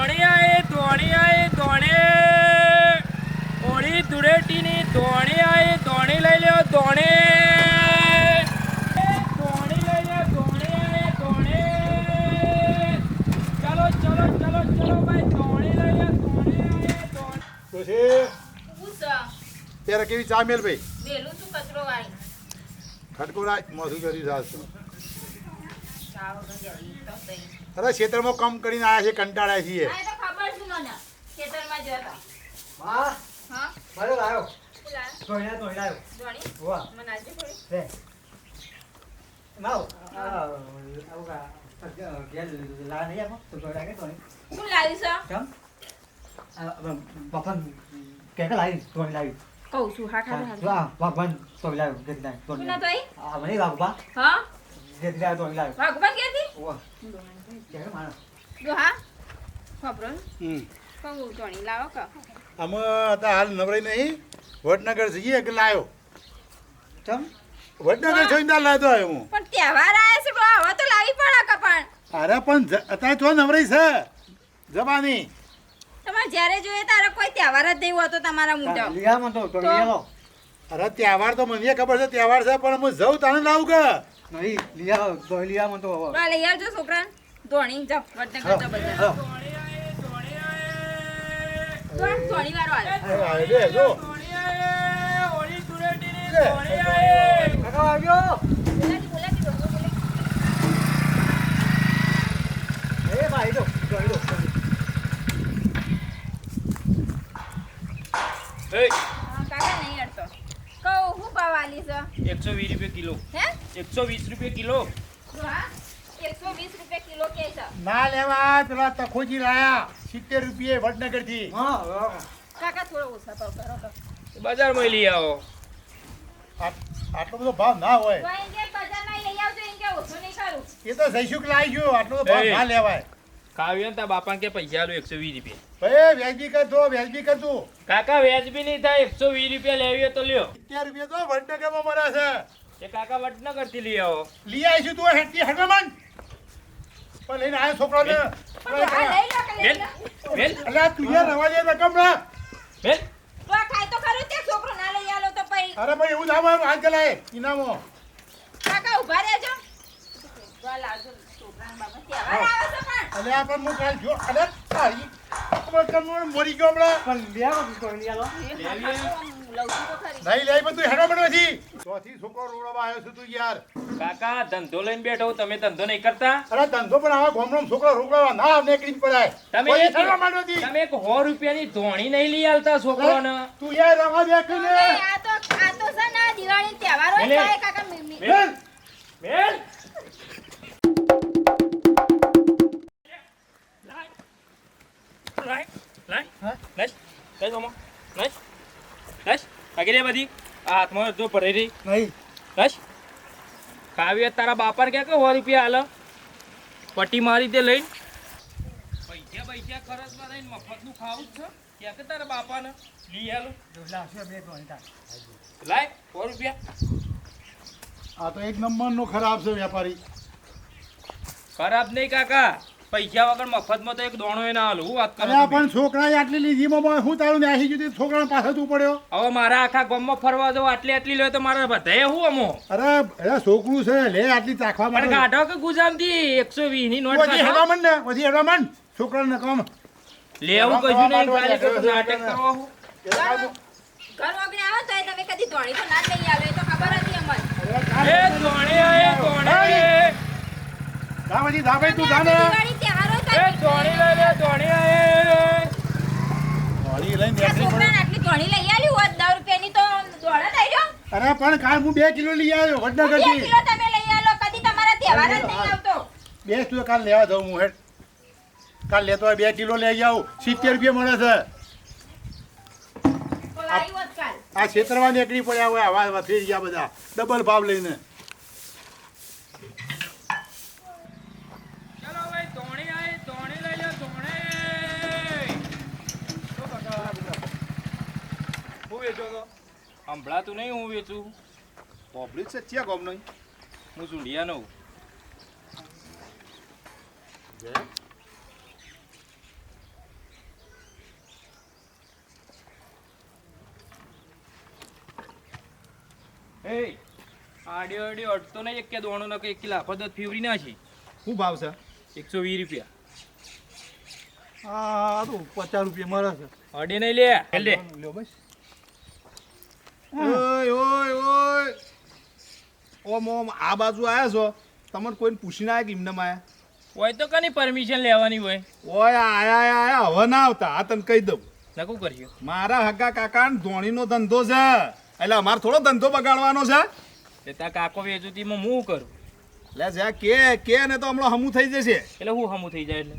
ધોણી આયે ધોણી ઓળી ધૂળેટીની ધોણી આયે ધોણી લઈ લ્યો ધોણે ત્યારે કેવી ચા મેલ ભાઈ? ખટકો રાખ મોસું કરી સાસ ચા વગર જરી તો તઈ અરે ખેતરમાં કામ કરીને આવ્યા છે કંટાળ્યા છીએ. આ તો ખબર છે મને. ખેતરમાં જતા. હા હા? મારો લાયો. લાવ્યો? વાહ મને આજે થોડી લે. નાવ આવું કા ગેલ લા નહીં આપો તો કે ધોઈ શું લાવ્યું છે? કેમ આ કે કે લાવી? કહું છું હા ખાધું. હા બાપન ધોઈ લાવી કે ના આ મને બાપા હા? કે કે ધોઈ લાવી ભગવાન ક્યાંથી ઓવા ઓ કે માણસ જો હા ખબર હમ કહું જોણી લાવો કા અમે હતા હાલ નવરાઈ નહીં વડનગર જઈએ કે લાયો તમ વડનગર જોઈને તાર લાવતો આવ્યો હું પણ તહેવાર આવ્યા છે હવે તો લાવી પડે કે પણ અરે પણ અત્યારે તો નવરાઈ છે જવાની તમારે જ્યારે જોઈએ ત્યારે કોઈ તહેવાર જ નહીં હોતો તમારા મોઢા લીયા મન તો ધોઈ લીયા લો અરે તહેવાર તો મને ખબર છે તહેવાર છે પણ હું જઉં તને લાવું કે નહીં લીયા ધોઈ લીયા મન તો બા, લઈ આવજો છોકરાને ધોણી જા હા, બધા. ધોણી વાળો જો. ધોણી કાકા આવ્યો. એ ભાઈ દો કાકા નહીં અડતો. કહું હું ભાવ આલી છે? એકસો વીસ રૂપિયા કિલો. હે? એકસો વીસ રૂપિયા કિલો. ના લેવા પેલા તખોજી લાયા સિત્તેર રૂપિયે વડનગરથી બજાર કાકા થોડો ઓછા ભાવ કરો તો. બજારમાં લઈ આવો. આટલો બધો ભાવ ના હોય. તો એમ કે બજારમાં લઈ આવજો એમ કે ઓછો નહીં કરું. એ તો જઈશું કે લાવીશું આટલો બધો ભાવ ના લેવાય. કાવ્યો ને તારા કે પૈસા આલો એકસો વીસ રૂપિયા. ભાઈ વ્યાજબી કર દો વ્યાજબી કર તું. કાકા વ્યાજબી નહીં થાય એકસો વીસ રૂપિયા લેવી તો લ્યો. સિત્તેર રૂપિયા તો વડનગરમાં મળે છે. એ કાકા વડનગરથી લઈ આવો. લઈ આવીશું તું હેઠી હડવામન પણ લઈને આવ્યો છોકરાને પણ આ લઈ લો કે લઈ બેન બેન. અલ્યા તું યાર રવા દે રકમ ના બેન. તો આ ખાય તો ખરું તે છોકરો ના લઈ આલો તો પછી. અરે ભાઈ એવું ના હોય હાથ ગલાય ઇનામો. કાકા ઊભા રહેજો. તો આ લાવજો છોકરાને બાબા તહેવાર આવે છે પણ. અલ્યા પણ હું કાલ જો. અરે તારી મરી ગયો હમણાં. પણ લો તો તો નહીં લે પણ તું હેડો નથી ચોથી છોકરો રોડવા આવ્યો છું તું યાર કાકા ધંધો લઈને બેઠો તમે ધંધો નહીં કરતા અરે ધંધો પણ આવા ગોમડો છોકરા રોકડા ના નીકળી પડાય તમે હેડવા માંડો નથી. તમે એક સો રૂપિયાની ધોણી નહીં લઈ આલતા છોકરોને તું યાર રવા દે કે ને આ તો આ તો છે ને દિવાળી તહેવાર હોય મેલે. તો એ કાકા મી- મી- બેન બેન લાય લાય હા? લાય લાય આગળ બધી? આ હાથમાં જો ભરાઈ રહી. નહીં. બસ? કાવ્ય તારા બાપાને કે સો રૂપિયા હાલ. પટ્ટી મારી દે લઈને. પૈસા પૈસા ખર્ચમાં લઈને મફતનું ખાવું જ છે. ક્યાં કે તારા બાપાને? લઈ હાલો. ધોઈલા બે લાય સો રૂપિયા. આ તો એક નંબર નો ખરાબ છે વેપારી. ખરાબ નહીં કાકા. પૈસા વગર મફતમાં તો એક દોણો એ ના હાલો હું વાત કરું પણ છોકરા આટલી લીધી માં હું તારું નાહી જતી છોકરા પાછળ તું પડ્યો. હવે મારા આખા ગામમાં ફરવા દો આટલી આટલી લે તો મારા બધાએ હું અમો? અરે અરે છોકરું છે લે આટલી ચાખવા માટે. કાઢો કે ગુજામથી એકસો વીસની નોટ પછી હેડા મન ને પછી હેડા મન. છોકરા ને કામ લેવું કશું નહીં નાટક કરવા હું. ઘર વગર આવે તો તમે કદી ધોણી તો ના લઈ આવે તો ખબર હતી અમને. એ ધોણે એ ધોણે. જા પછી જા ભાઈ તું જા ને. અરે પણ કાલ હું બે કિલો લઈ આવ્યો બે વડનગરથી. કિલો તમે લઈ આલો કદી તમારા તહેવાર જ નહીં આવતો. બે કિલો કાલ લેવા જાઉં હું હેડ. કાલ લેતો હોય બે કિલો લઈ આવું સિત્તેર રૂપિયા મળે છે. આ છેતરવા નીકળી પડ્યા હોય આવા ફેરી ગયા બધા. ડબલ ભાવ લઈને. સંભળાતું નહીં હું વેચું. પોપડી છે ત્યાં ગોમ નહીં. હું ઝુંડિયાનો એ આડ્યો આડ્યો અડતો નહીં એક કે દોણો ન એક કિલા ફદત ફેવરી ના છે. શું ભાવ છે? એકસો વીસ રૂપિયા. હા તો પચાસ રૂપિયા મળે છે. અડે નહીં લે. લે. લ્યો બસ ઓય ઓય ઓય. ઓમ ઓમ આ બાજુ આયા છો? તમને કોઈને પૂછીને આયા કે એમને માયા? હોય તો કની પરમિશન લેવાની હોય? ઓય આયા આયા હવે ના આવતા. આ તને કહી દઉં. નકું કર્યું? મારા હગા કાકા ધોણીનો ધંધો છે. એટલે અમારે થોડો ધંધો બગાડવાનો છે. તે તા કાકો વેચુતીમાં હું કરું? એટલે જ્યાં કે કે ને તો હમણાં હમું થઈ જશે. એટલે હું હમું થઈ જાય એટલે?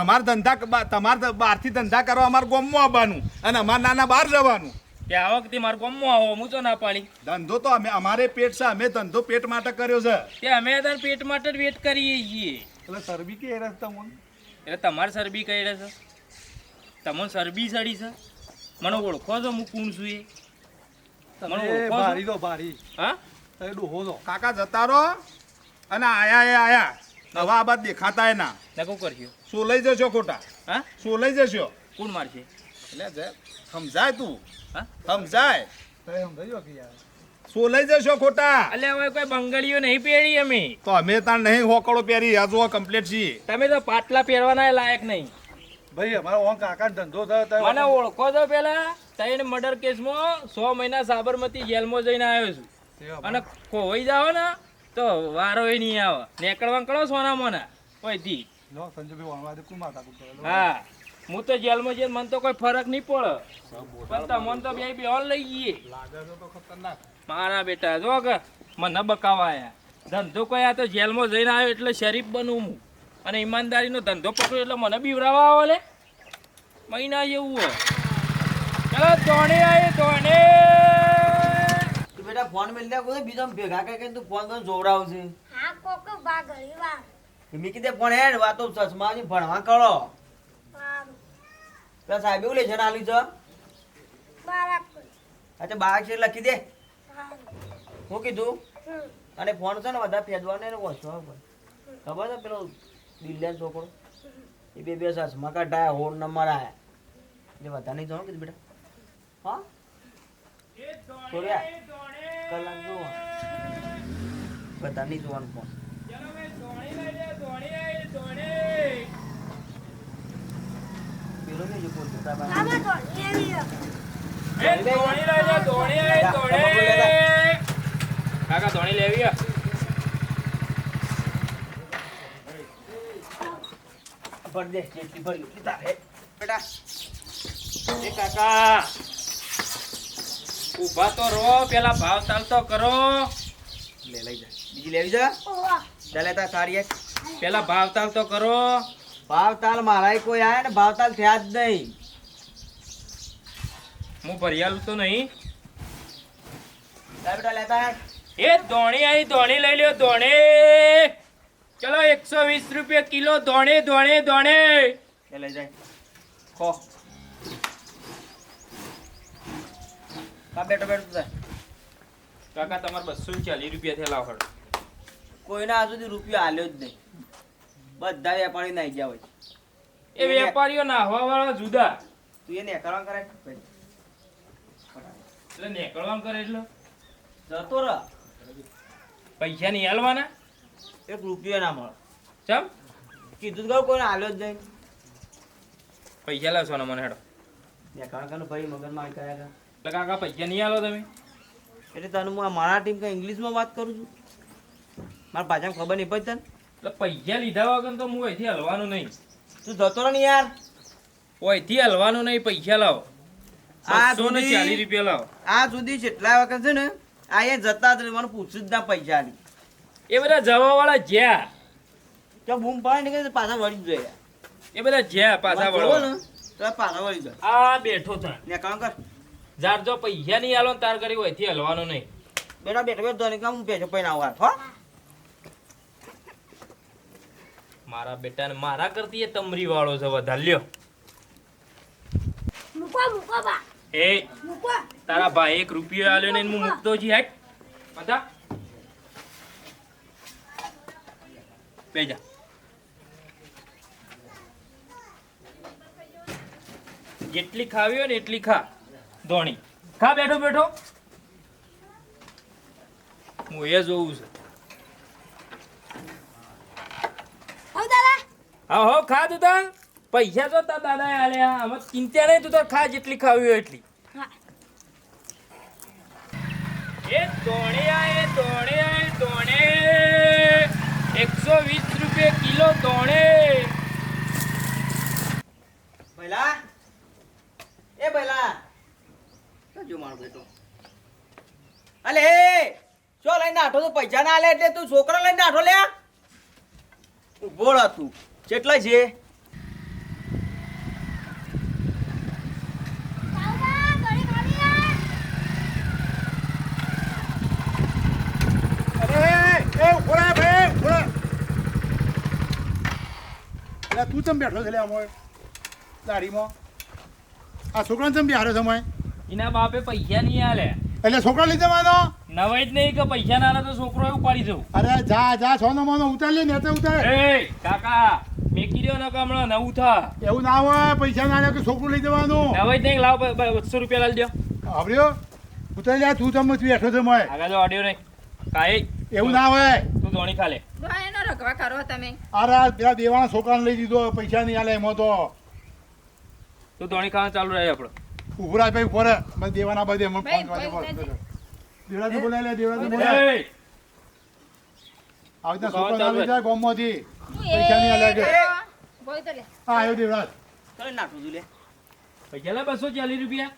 અમાર ધંધા તમારે બહારથી ધંધા કરવા અમારે ગામમાં આવવાનું. અને અમારે નાના બહાર જવાનું. કે આ વખતે મારા ગામમાં આવો હું તો ના પાડી? ધંધો તો અમે અમારે પેટ છે અમે ધંધો પેટ માટે કર્યો છે. તે અમે તાર પેટ માટે જ વેટ કરીએ છીએ. એટલે સરબી કે રસ્તા તમને? એટલે તમારે સરબી કઈ છે? તમને સરબી સડી છે? મને ઓળખો છો હું કોણ છું એ? તમે ઓળખો છો? તો ભારી. હા? તમે ડોહો તો કાકા જતા રહો અને આયા એ આયા. નવા આ બાદ દેખાતા એના. ના નકું કરશો શું લઈ જશો ખોટા? હા? શું લઈ જશો? કોણ મારશે? એટલે સમજાય તું. સમજાય. શું લઈ જશો ખોટા? એટલે હવે કોઈ બંગડીઓ નહીં પહેરી અમે. તો અમે તાર નહીં હોકળો પહેરી આ જો કમ્પ્લીટ છીએ. તમે તો પાટલા પહેરવાના લાયક નહીં. ભાઈ અમારો ઓમ કાકા ધંધો થયો મને ઓળખો તો પેલા? તઈને મર્ડર કેસમાં સો મહિના સાબરમતી જેલમાં જઈને આવ્યો છું. અને ખોવાઈ જાવ ને તો વારો એ નહીં આવે. નેકળવા કરો સોના મોના કોઈથી લો સંજયભાઈ વાણવા દે કોણ માતા હા. હું તો જેલમાં જઈને મને તો કોઈ ફરક નહીં પડે. પણ તમને તો બે બેહોલ લઈ જઈએ. મારા બેટા જો કે મને બકાવાયા. ધંધો કોઈ આ તો જેલમાં જઈને આવ્યો એટલે શરીફ બનવું હું. અને ઈમાનદારીનો ધંધો પકડ્યો એટલે મને બીવરાવા આવે લે. મહિના જેવું હોય. ચાલો ધોણે આવે ધોણે. બેટા ફોન મેલ દે કોઈ બીજો ભેગા કઈ કઈ તું ફોન તો જોવડાવશે હા કોકો બા ઘણી વા મી કીધે પણ હેડ વાતો ચશ્માની ભણવા કરો. પેલા સાહેબ, એવું લેશન આલ્યું છે અચ્છા બાર છે લખી દે. હું કીધું? અને ફોન છે ને બધા ફેદવાને એને વસવા ખબર છે પેલો દિલ્હી છોકરો? એ બે બે ચશ્મા કઢાયા, હોડ નંબર આયા એટલે બધા નહીં જોવાનું, કીધું બેટા. હા? છોડ્યા કલાક જોવા બધા નહીં જોવાનું ફોન પેલો નહીં જો બોલતો તારા પાસે. આમાં તો એવી ઊભા તો રો પેલા ભાવ ચાલતો કરો લે લઈ જા બીજી લેવી જા ઓવા ચાલે તા સારી પેલા ભાવ ચાલતો કરો ભાવ તાલ મારા કોઈ આયા ને ભાવતાલ થયા જ નહીં. હું ભરિયાલું તો નહીં. બેટા લેતા. એ ધોણી આવી ધોણી લઈ લ્યો ધોણી. ચલો એકસો વીસ રૂપિયા કિલો ધોણી ધોણી ધોણી. લઈ જાય. ખો. કા બેટો બેટો તું કાકા તમારે બસો ચાલીસ રૂપિયા થયેલા હોય કોઈના આ સુધી રૂપિયા આલ્યો જ નહીં. બધા વેપારી નાઈ ગયા હોય. એ વેપારીઓ નાહવા વાળા જુદા. તું એને કરવા કરે. એટલે નીકળવાનું કરે એટલે? જતો રહ. પૈસા નહીં હાલવાના એક રૂપિયો ના મળે. ચમ? કીધું તો કોઈ કોઈને આલ્યો જ નહીં. પૈસા લાવશો ને મને હેડો. કરનું ભાઈ મગનમાં કર્યા કર. એટલે કાકા પૈસા નહીં હાલો તમે? એટલે તને હું મારા ટીમ કઈ ઇંગ્લિશમાં વાત કરું છું? મારા પાછા ખબર નહીં પડતી તને? એટલે પૈસા લીધા વગર તો હું અહીંથી હલવાનું નહીં. તું જતો ને યાર. અહીંથી હલવાનું નહીં પૈસા લાવો. આ ને સુધી- ચાલીસ રૂપિયા લાવો. આ સુધી જેટલા વખત છે ને આ અહીંયા જતા જ મને પૂછ્યું જ ના પૈસા આલી. એ બધા જવા વાળા જ્યાં. તો બૂમ પાડે ને પાછા વળી જાય. એ બધા જ્યાં પાછા વળો ને તો પાછા વળી જાય. આ બેઠો થાય ને કામ કર. જાર જો પૈસા નહીં હાલો ને તાર કરી અહીંથી હલવાનું નહીં. બેટા બેઠો બેઠો ધોની કામ પૈને આવું હાથ, હો. મારા બેટાને મારા કરતી એ તમરી વાળો છે વધારે. લ્યો. મૂકો મૂકો બા. એ મૂકો તારા ભાઈ એક રૂપિયો આલ્યો ને હું મૂકતો છી હેટ બધા. બેજા જેટલી ખાવી હોય ને એટલી ખા. ધોણી. ખા બેઠો બેઠો. હું એ જોઉં છું હવ દાદા હા હો ખા તું તાર પૈસા તો તાર દાદા આલ્યા. આમાં ચિંતા નહીં તું તો ખા જેટલી ખાવી હોય એટલી. એ દોણ્યા એ દોણ્યા એ દોણે એકસો વીસ રૂપિયા કિલો દોણે ભલા એ ભલા જો મારો બેટો? અલે ચો લઈને આઠો તો પૈસા ના લે એટલે તું છોકરા લઈને આઠો લે ઊભો રહ તું. કેટલા છે? એટલે તું ચમ બેઠો છે લે અમોય દાઢીમાં આ છોકરાને ચમ બેહાડ્યો છે અમોય એના બાપે પૈસા નહીં આલે. એટલે છોકરા લઈ જવાનો? નવાઈ જ નહીં કે પૈસા ના આલે તો છોકરો એવું પાડી જવું અરે જા જા છો નો મોનો ઉતાર લે નેતે ઉતાર. એ કાકા નવું થા. એવું ના હોય પૈસા ના લે કે છોકરું લઈ જવાનું. નવાઈ નહીં લાવ બસો રૂપિયા લાવી દો. આવડ્યો? ઉતાર લે તું તમે બેઠો છે મય. આગળ જો ઓડિયો નહીં. કાઈ. એવું ના હોય. તું ધોણી ખાલે. એનો રકવા કરો તમે. અરે આ પેલા દેવાના છોકરાને લઈ દીધો પૈસા નહીં આલે એમાં તો. તું ધોણી ખાવાનું ચાલુ રહે આપણો. ઉભરા ભાઈ રહે મને દેવાના બધે મને ફોન કરવા દેવરાજ બોલાય લે દેવરાજ બોલાય. એ. આવી રીતના ખાવાનું છોકરા ચાલુ આવી જાય ગોમમાંથી. પૈસા નહીં આલે તો હા આવ્યો દેવરાજ કઈ નાખું છું લે? પૈસા લે બસો ચાલીસ રૂપિયા.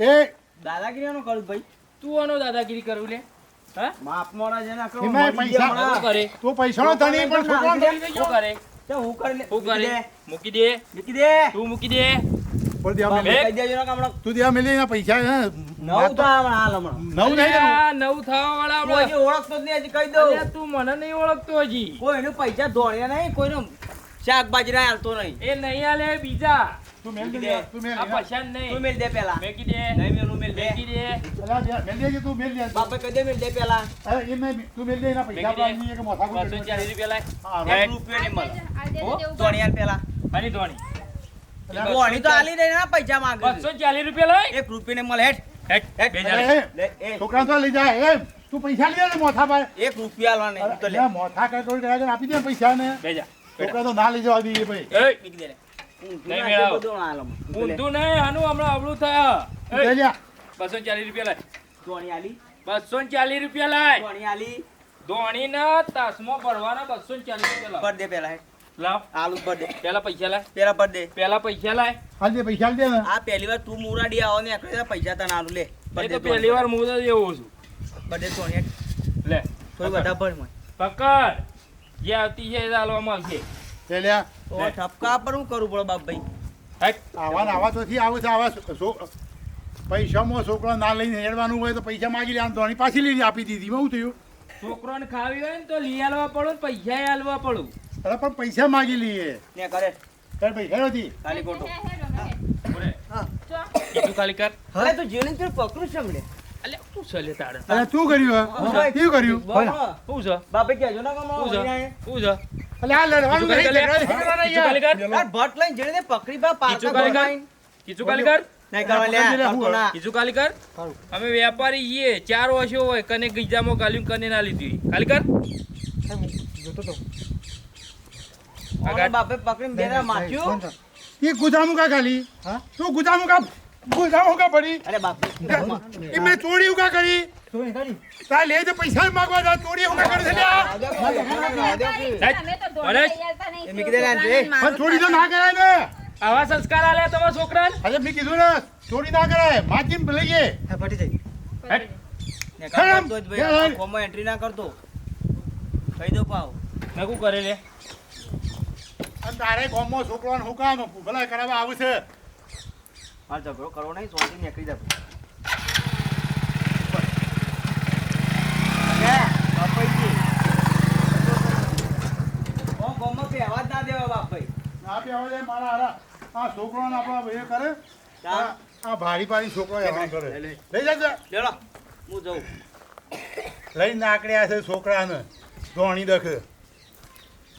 એ દાદાગીરીનો કરું ભાઈ. તું આનો દાદાગીરી કરવું લે. હા? માપ મોડા છે ના કરો મરી. પૈસા- કરે? તું પૈસાનો ધણી પણ છોકરાને લઈ શું ગયો કરે? તો હું કરી લે. મૂકી દે. મૂકી દે. તું મૂકી દે. બોલ દેવા બાપ, કહી દેજો ને હમણાં તું દેવા મેલી એના પૈસા હે? નવ તો હમણાં હાલ હમણાં. નવ નહીં અલ્યા, નવ થવા વાળા તું હજી ઓળખતો જ નહીં હજી કહી દઉં. તું મને નહીં ઓળખતો હજી. કોઈનું પૈસા ધોણ્યા નહીં કોઈનું શાકભાજી ના હાલતો નહીં. એ નહીં આલે બીજા. તું મેલ દે દે. તું મેલ આ દે. પૈસા તું મેલ દે પેલા મેકી દે. નહીં મેલું મેલ દે. મેકી દે. અલા, મેલ દેજે તું મેલ દે. બાપે કહી દે મેલ દે પેલા એ નહીં, તું મેલ દે એના પૈસા મેકી દે. આપવાની નહીં કે માથા કૂટ બસો ચાલીસ રૂપિયા લાય. હા, રૂપિયો નહીં મળે. આ દે? દેવું ધોણિયા પેલા આની ધોણી. અલા, તો આલી દે ના પૈસા માંગે બસો ચાલીસ રૂપિયા લાય એક રૂપિયો ને મળે હેટ, હેટ. છોકરાને તો લઈ જાય એમ. તું પૈસા લઈ લે મોથા પર. એક રૂપિયા લો ને તો લે. મોથા કઈ કોઈ કરાય આપી દે પૈસા ને બેજા છોકરા તો ના લઈ જવા દઈએ ભાઈ. એ, દે નહીં મેળાવો. ઊંધું નહીં આનું હમણાં થયા. તું લઈ રૂપિયા લાય ધોણી આલી. બસો ચાલીસ રૂપિયા લાય ધોણી આલી. ધોણી ના તાસમો ભરવાના બસો ચાલીસ રૂપિયા લાવ પર દે પેલા. લાવ. આલુ પર પેલા પૈસા લાય. પેલા પર દે પેલા પૈસા લાય. હાલ દે પૈસા દે આ પહેલી વાર તું મુરાડી આવો ને પૈસા તને આલુ. લે તો પહેલી વાર તો એવો છું. પર દે લે થોડી વધારે ભર મને. પકડ. જે આવતી છે એ હાલવામાં આવશે લે લે તો ઠપકા પર હું કરું પડે બાપ ભાઈ હેટ. આવા ને આવા તો થી આવે છે આવા પૈસામાં છોકરા ના લઈને હેડવાનું હોય તો પૈસા માગી લે આમ ધોણી પાછી લઈ આપી દીધી. હું થયું? છોકરોને ખાવી હોય ને તો લઈ આલવા પડો પૈસા આલવા પડું. અરે પણ પૈસા માગી લઈએ. ને કરે. તારે પૈસા નથી. ખાલી હે, હે, હે. હા. ચો. કીધું ખાલી કર. હવે તો જીવન પર પકડું છે હમણે. અલે શું છે લે તારે. અરે તું કર્યું હું? હે? ભાઈ. કર્યું. શું છે? બાપે કહેજો ને કે મારો શું છે? શું છે? અલે આ લડવાનું કર. ખાલી યાર. કર આ ભટ્ટ લઈને જેને પકડી બા પાછો ખાલી કર. કીધું ખાલી કર. હું કર. અમે વેપારી છીએ ચાર વર્ષો હોય કને ગીજામાં ગાલ્યું કને ના લીધી. ખાલી કર. જોતો તો. બાપે પકડીને બેરા દાડા માથ્યું. એ ગુજામું કા ખાલી તું ગુજામું કા ગુજામું કા પડી. અરે બાપે એ મેં ચોરી કા કરી. તાર લે તો પૈસા માગવા જા ચોરી હું કા છે લ્યા? સાહેબ, તમે તો ને, છોકરાને રે. મારો પણ ચોરી તો ના કરાય ને. આવા સંસ્કાર આલે તમારા છોકરાને? અરે મેં કીધું ને ચોરી ના કરાય. માચીને લઈએ હેટ. ને કામ હેરામ, કરતો જ ભાઈ, હેરામ. આ ફોર્મમાં એન્ટ્રી ના કરતો. કહી દો પાવ. નકું કરે લે અને તારે ગામમાં છોકરાને હું કામ ભલા કરાવવા આવું છે. મારે ઝઘડો કરવો નહીં સોનથી નીકળી જા હે, બાપાજી. ઓ, ગામમાં પહેવા જ ના દેવા બાપાઈ. ના બે હવે મારા હારા. આ છોકરાને આપણા એ કરે. આ- આ ભારી પાડી છોકરો કરે. લે, લે. લઈ જજો લેલો, હું જઉં. લઈને નાકડ્યા છે છોકરાને. ધોણી દખ.